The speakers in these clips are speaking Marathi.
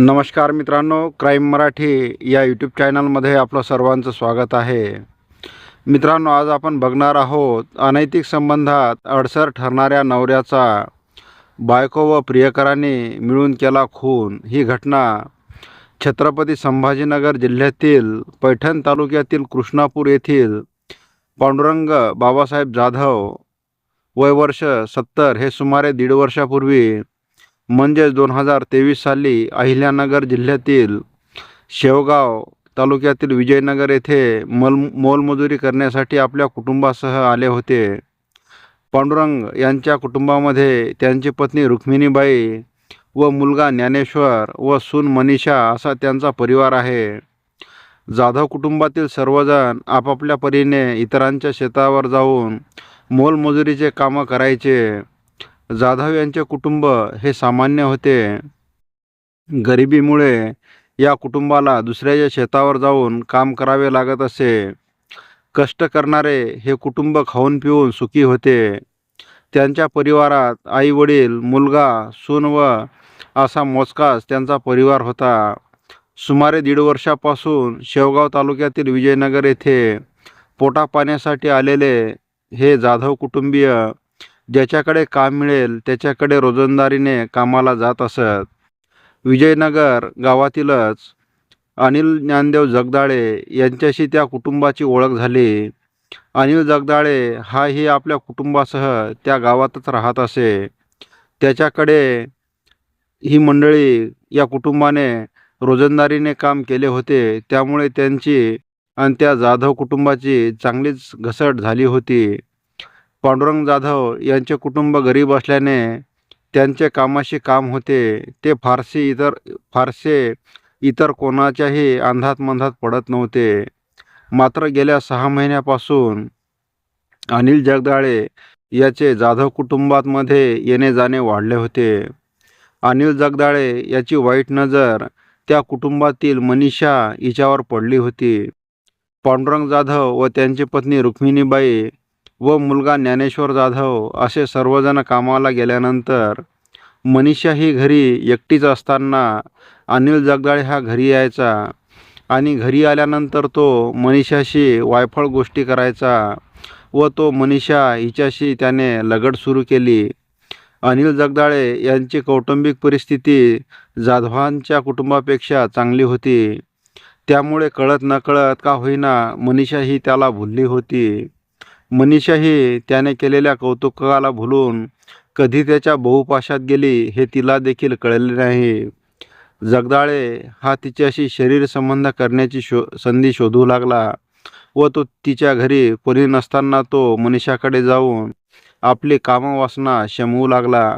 नमस्कार मित्रांनो क्राईम मराठी या यूट्यूब चॅनलमध्ये आपलं सर्वांचं स्वागत आहे. मित्रांनो आज आपण बघणार आहोत अनैतिक संबंधात अडसर ठरणाऱ्या नवऱ्याचा बायको व प्रियकरांनी मिळून केला खून. ही घटना छत्रपती संभाजीनगर जिल्ह्यातील पैठण तालुक्यातील कृष्णापूर येथील पांडुरंग बाबासाहेब जाधव वय वर्ष सत्तर हे सुमारे दीड वर्षापूर्वी म्हणजेच दोन हजार तेवीस साली अहिल्यानगर जिल्ह्यातील शेवगाव तालुक्यातील विजयनगर येथे मल मोलमजुरी करण्यासाठी आपल्या कुटुंबासह आले होते. पांडुरंग यांच्या कुटुंबामध्ये त्यांची पत्नी रुक्मिणीबाई व मुलगा ज्ञानेश्वर व सून मनीषा असा त्यांचा परिवार आहे. जाधव कुटुंबातील सर्वजण आपापल्या परीने इतरांच्या शेतावर जाऊन मोलमजुरीचे कामं करायचे. जाधव यांचे कुटुंब हे सामान्य होते. गरिबीमुळे या कुटुंबाला दुसऱ्याच्या शेतावर जाऊन काम करावे लागत असे. कष्ट करणारे हे कुटुंब खाऊन पिऊन सुखी होते. त्यांच्या परिवारात आई वडील मुलगा सून व असा मोजकाच त्यांचा परिवार होता. सुमारे दीड वर्षापासून शेवगाव तालुक्यातील विजयनगर येथे पोटापाण्यासाठी आलेले हे जाधव कुटुंबीय ज्याच्याकडे काम मिळेल त्याच्याकडे रोजंदारीने कामाला जात असत. विजयनगर गावातीलच अनिल ज्ञानदेव जगदाळे यांच्याशी त्या कुटुंबाची ओळख झाली. अनिल जगदाळे हाही आपल्या कुटुंबासह त्या गावातच राहत असे. त्याच्याकडे ही मंडळी या कुटुंबाने रोजंदारीने काम केले होते. त्यामुळे त्यांची आणि त्या जाधव कुटुंबाची चांगलीच घसट झाली होती. पांडुरंग जाधव यांचे कुटुंब गरीब असल्याने त्यांचे कामाशी काम होते. ते फारसे इतर फारसे इतर कोणाच्याही अंधात मंधात पडत नव्हते. मात्र गेल्या सहा महिन्यापासून अनिल जगदाळे याचे जाधव कुटुंबामध्ये येणे जाणे वाढले होते. अनिल जगदाळे याची वाईट नजर त्या कुटुंबातील मनीषा हिच्यावर पडली होती. पांडुरंग जाधव व त्यांची पत्नी रुक्मिणीबाई व मुलगा ज्ञानेश्वर जाधव असे सर्वजण कामाला गेल्यानंतर मनीषा ही घरी एकटीच असताना अनिल जगदाळे हा घरी यायचा आणि घरी आल्यानंतर तो मनीषाशी वायफळ गोष्टी करायचा व तो मनीषा हिच्याशी त्याने लगड सुरू केली. अनिल जगदाळे यांची कौटुंबिक परिस्थिती जाधवांच्या कुटुंबापेक्षा चांगली होती. त्यामुळे कळत नकळत का होईना मनीषा ही त्याला भुलली होती. मनीषाही त्याने केलेल्या कौतुकाला भुलून कधी त्याच्या बहुपाशात गेली हे तिला देखील कळले नाही. जगदाळे हा तिच्याशी शरीर संबंध करण्याची शो संधी शोधू लागला व तो तिच्या घरी कोणी नसताना तो मनीषाकडे जाऊन आपली कामवासना शमवू लागला.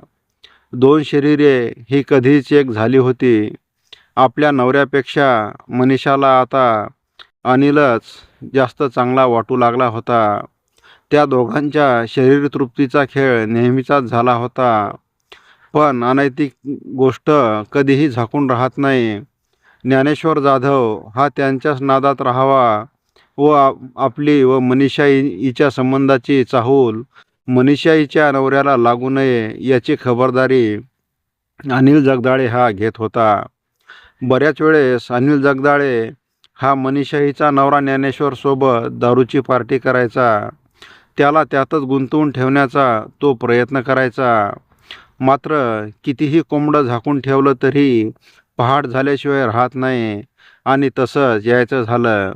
दोन शरीरे ही कधीच एक झाली होती. आपल्या नवऱ्यापेक्षा मनीषाला आता अनिलच जास्त चांगला वाटू लागला होता. त्या दोघांच्या शरीरतृप्तीचा खेळ नेहमीचाच झाला होता. पण अनैतिक गोष्ट कधीही झाकून राहत नाही. ज्ञानेश्वर जाधव हा त्यांच्याच नादात राहावा व आपली व मनीषाई हिच्या संबंधाची चाहूल मनीषाईच्या नवऱ्याला लागू नये याची खबरदारी अनिल जगदाळे हा घेत होता. बऱ्याच वेळेस अनिल जगदाळे हा मनीषाईचा नवरा ज्ञानेश्वरसोबत दारूची पार्टी करायचा. त्याला त्यातच गुंतवून ठेवण्याचा तो प्रयत्न करायचा. मात्र कितीही कोंबडं झाकून ठेवलं तरी पहाट झाल्याशिवाय राहत नाही आणि तसंच यायचं झालं.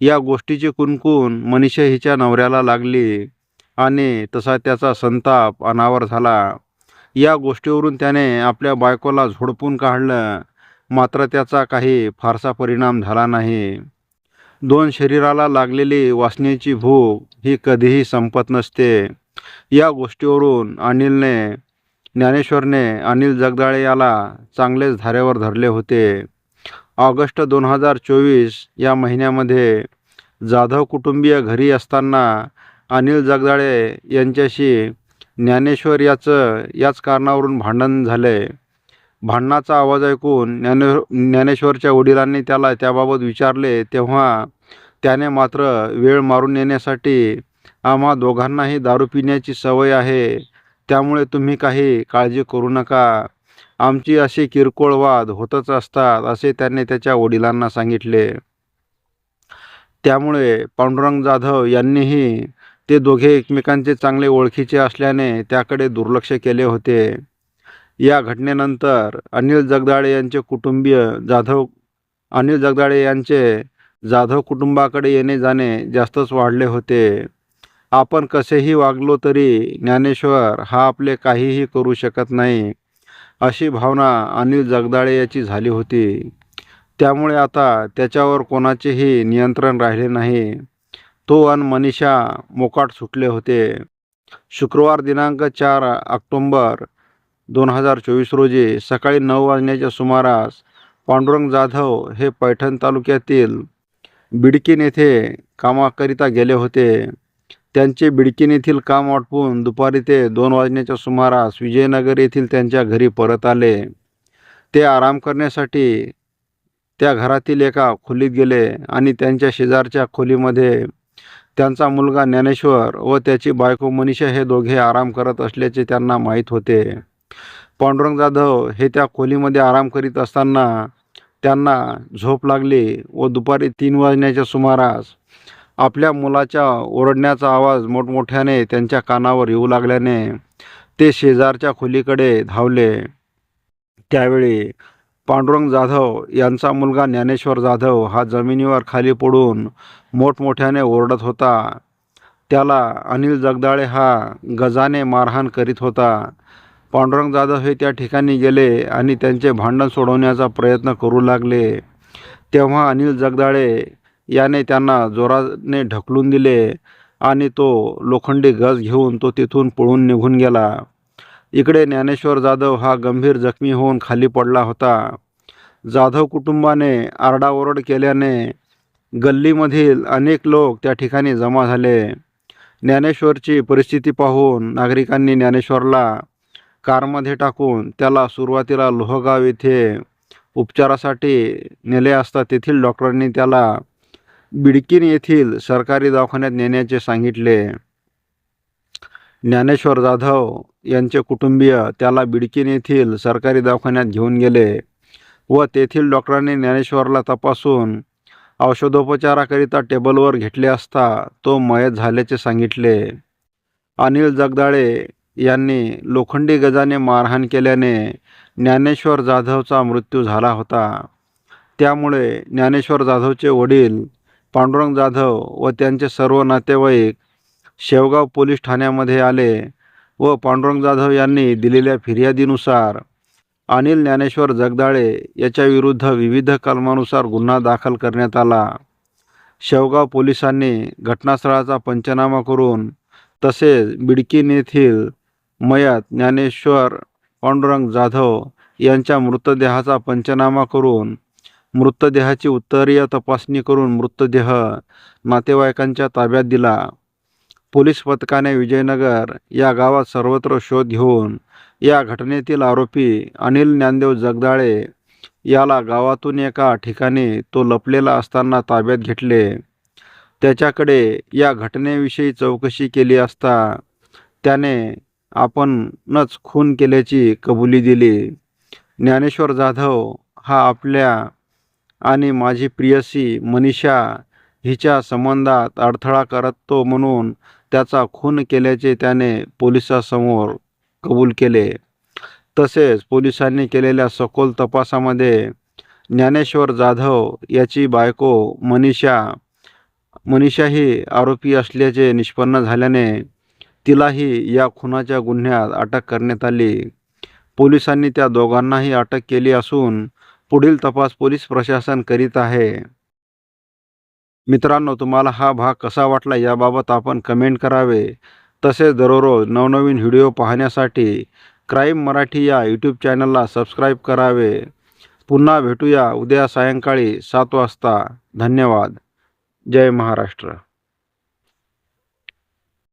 या गोष्टीची कुणकुण मनीषा हिच्या नवऱ्याला लागली आणि तसा त्याचा संताप अनावर झाला. या गोष्टीवरून त्याने आपल्या बायकोला झोडपून काढलं. मात्र त्याचा काही फारसा परिणाम झाला नाही. दोन शरीराला लागलेली वासनेची भूक ही कधीही संपत नसते. या गोष्टीवरून अनिलने ज्ञानेश्वरने अनिल जगदाळे याला चांगलेच धारेवर धरले होते. ऑगस्ट दोन हजार चोवीस या महिन्यामध्ये जाधव कुटुंबीय घरी असताना अनिल जगदाळे यांच्याशी ज्ञानेश्वर याचं याच कारणावरून भांडण झाले. भांडणाचा आवाज ऐकून ज्ञाने ज्ञानेश्वरच्या वडिलांनी त्याला त्याबाबत विचारले तेव्हा त्याने मात्र वेळ मारून नेण्यासाठी आम्हा दोघांनाही दारू पिण्याची सवय आहे त्यामुळे तुम्ही काही काळजी करू नका. आमची अशी किरकोळ वाद होतच असतात असे त्याने त्याच्या वडिलांना सांगितले. त्यामुळे पांडुरंग जाधव यांनीही ते दोघे एकमेकांचे चांगले ओळखीचे असल्याने त्याकडे दुर्लक्ष केले होते. या घटनेनंतर अनिल जगदाळे यांचे कुटुंबीय जाधव अनिल जगदाळे यांचे जाधव कुटुंबाकडे येणे जाणे जास्तच वाढले होते. आपण कसेही वागलो तरी ज्ञानेश्वर हा आपले काहीही करू शकत नाही अशी भावना अनिल जगदाळे याची झाली होती. त्यामुळे आता त्याच्यावर कोणाचेही नियंत्रण राहिले नाही. तो अन मनीषा मोकाट सुटले होते. शुक्रवार दिनांक चार ऑक्टोंबर दोन हजार चोवीस रोजी सकाळी नऊ वाजण्याच्या सुमारास पांडुरंग जाधव हे पैठण तालुक्यातील बिडकीन येथे कामाकरिता गेले होते. त्यांचे बिडकीन येथील काम आटपून दुपारी ते दोन वाजण्याच्या सुमारास विजयनगर येथील त्यांच्या घरी परत आले. ते आराम करण्यासाठी त्या घरातील एका खोलीत गेले आणि त्यांच्या शेजारच्या खोलीमध्ये त्यांचा मुलगा ज्ञानेश्वर व त्याची बायको मनीषा हे दोघे आराम करत असल्याचे त्यांना माहीत होते. पांडुरंग जाधव हे त्या खोलीमध्ये आराम करीत असताना त्यांना झोप लागली व दुपारी तीन वाजण्याच्या सुमारास आपल्या मुलाच्या ओरडण्याचा आवाज मोठमोठ्याने त्यांच्या कानावर येऊ लागल्याने ते शेजारच्या खोलीकडे धावले. त्यावेळी पांडुरंग जाधव यांचा मुलगा ज्ञानेश्वर जाधव हा जमिनीवर खाली पडून मोठमोठ्याने ओरडत होता. त्याला अनिल जगदाळे हा गजाने मारहाण करीत होता. पांडुरंग जाधव हे त्या ठिकाणी गेले आणि त्यांचे भांडण सोडवण्याचा प्रयत्न करू लागले. तेव्हा अनिल जगदाळे याने त्यांना जोराने ढकलून दिले आणि तो लोखंडी गज घेऊन तो तिथून पळून निघून गेला. इकडे ज्ञानेश्वर जाधव हा गंभीर जखमी होऊन खाली पडला होता. जाधव कुटुंबाने आरडाओरड केल्याने गल्लीमधील अनेक लोक त्या ठिकाणी जमा झाले. ज्ञानेश्वरची परिस्थिती पाहून नागरिकांनी ज्ञानेश्वरला कारमध्ये टाकून त्याला सुरुवातीला लोहगाव येथे उपचारासाठी नेले असता तेथील डॉक्टरांनी त्याला बिडकीन येथील सरकारी दवाखान्यात नेण्याचे सांगितले. ज्ञानेश्वर जाधव यांचे कुटुंबीय त्याला बिडकीन येथील सरकारी दवाखान्यात घेऊन गेले व तेथील डॉक्टरांनी ज्ञानेश्वरला तपासून औषधोपचाराकरिता टेबलवर घेतले असता तो मयत झाल्याचे सांगितले. अनिल जगदाळे यांनी लोखंडी गजाने मारहाण केल्याने ज्ञानेश्वर जाधवचा मृत्यू झाला होता. त्यामुळे ज्ञानेश्वर जाधवचे वडील पांडुरंग जाधव व त्यांचे सर्व नातेवाईक शेवगाव पोलीस ठाण्यामध्ये आले व पांडुरंग जाधव यांनी दिलेल्या फिर्यादीनुसार अनिल ज्ञानेश्वर जगदाळे याच्याविरुद्ध विविध कलमानुसार गुन्हा दाखल करण्यात आला. शेवगाव पोलिसांनी घटनास्थळाचा पंचनामा करून तसेच बिडकीन येथील मयात ज्ञानेश्वर पांडुरंग जाधव यांच्या मृतदेहाचा पंचनामा करून मृतदेहाची उत्तरीय तपासणी करून मृतदेह नातेवाईकांच्या ताब्यात दिला. पोलीस पथकाने विजयनगर या गावात सर्वत्र शोध घेऊन या घटनेतील आरोपी अनिल ज्ञानदेव जगदाळे याला गावातून एका ठिकाणी तो लपलेला असताना ताब्यात घेतले. त्याच्याकडे या घटनेविषयी चौकशी केली असता त्याने आपणच खून केल्याची कबुली दिली. ज्ञानेश्वर जाधव हा आपल्या आणि माझी प्रियसी मनीषा हिच्या संबंधात अडथळा करतो म्हणून त्याचा खून केल्याचे त्याने पोलिसासमोर कबूल केले. तसेच पोलिसांनी केलेल्या सखोल तपासामध्ये ज्ञानेश्वर जाधव याची बायको मनीषा मनीषा ही आरोपी असल्याचे निष्पन्न झाल्याने तिलाही या खुनाच्या गुन्ह्यात अटक करण्यात आली. पोलिसांनी त्या दोघांनाही अटक केली असून पुढील तपास पोलीस प्रशासन करीत आहे. मित्रांनो तुम्हाला हा भाग कसा वाटला याबाबत आपण कमेंट करावे. तसेच दररोज नवनवीन व्हिडिओ पाहण्यासाठी क्राईम मराठी या यूट्यूब चॅनलला सबस्क्राईब करावे. पुन्हा भेटूया उद्या सायंकाळी सात वाजता. धन्यवाद. जय महाराष्ट्र.